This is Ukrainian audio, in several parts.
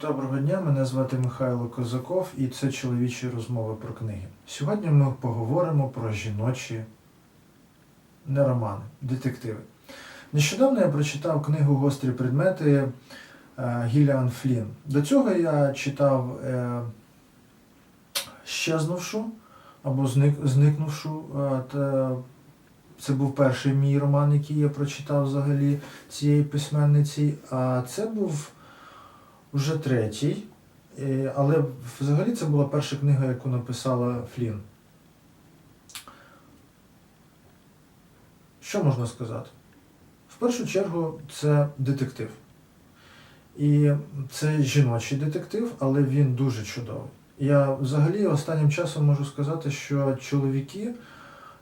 Доброго дня, мене звати Михайло Козаков і це чоловічі розмови про книги. Сьогодні ми поговоримо про жіночі не романи, детективи. Нещодавно я прочитав книгу Гострі предмети е, Гіліан Флін. До цього я читав е, Щезнувшу або Зникнувшу. е, це був перший мій роман, який я прочитав взагалі цієї письменниці. А це був вже третій. Е, Але взагалі це була перша книга, яку написала Флін. Що можна сказати? В першу чергу це детектив. І це жіночий детектив, але він дуже чудовий. Я взагалі останнім часом можу сказати, що чоловіки,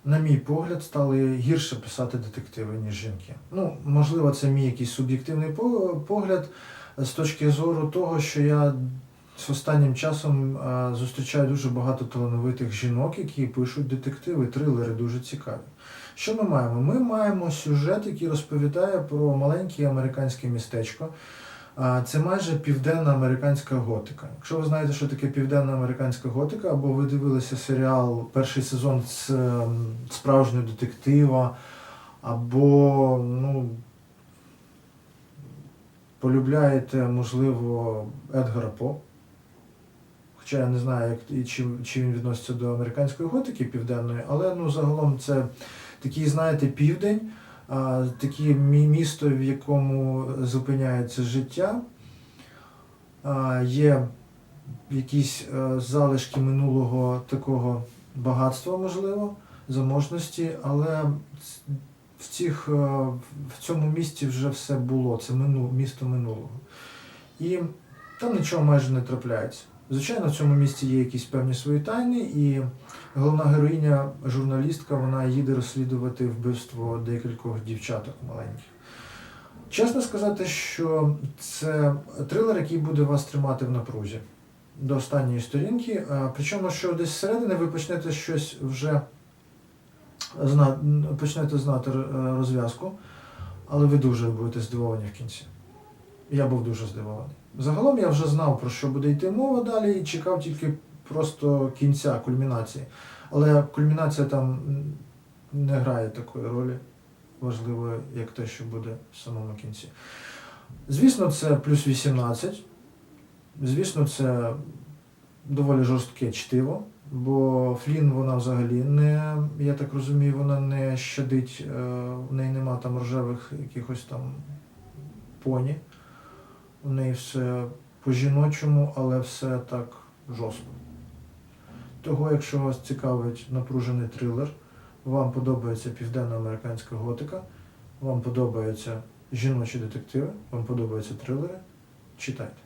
на мій погляд, стали гірше писати детективи, ніж жінки. Ну, можливо, це мій якийсь суб'єктивний погляд з точки зору того, що я з останнім часом зустрічаю дуже багато талановитих жінок, які пишуть детективи, трилери дуже цікаві. Що ми маємо? Ми маємо сюжет, який розповідає про маленьке американське містечко. Це майже південна американська готика. Якщо ви знаєте, що таке південна американська готика, або ви дивилися серіал перший сезон з ем, справжнього детектива, або ну, полюбляєте, можливо, Едгара По. Хоча я не знаю, як, і чи, чи він відноситься до американської готики південної, але ну, загалом це такий, знаєте, південь, а, таке місто, в якому зупиняється життя. А, є якісь е, залишки минулого такого багатства, можливо, заможності, але в, цих, е, в цьому місті вже все було, це мину, місто минулого. І там нічого майже не трапляється. Звичайно, в цьому місті є якісь певні свої тайни, і головна героїня, журналістка, вона їде розслідувати вбивство декількох дівчаток маленьких. Чесно сказати, що це трилер, який буде вас тримати в напрузі до останньої сторінки. Причому, що десь зсередини ви почнете щось вже зна... почнете знати е, розв'язку, але ви дуже будете здивовані в кінці. Я був дуже здивований. Загалом я вже знав, про що буде йти мова далі, і чекав тільки просто кінця, кульмінації. Але кульмінація там не грає такої ролі важливої, як те, що буде в самому кінці. Звісно, це плюс 18. Звісно, це доволі жорстке чтиво, бо Флін вона взагалі не, я так розумію, вона не щадить, е, в неї нема там рожевих якихось там поні. У неї все по-жіночому, але все так жорстко. Того, якщо вас цікавить напружений трилер, вам подобається південноамериканська готика, вам подобаються жіночі детективи, вам подобаються трилери, читайте.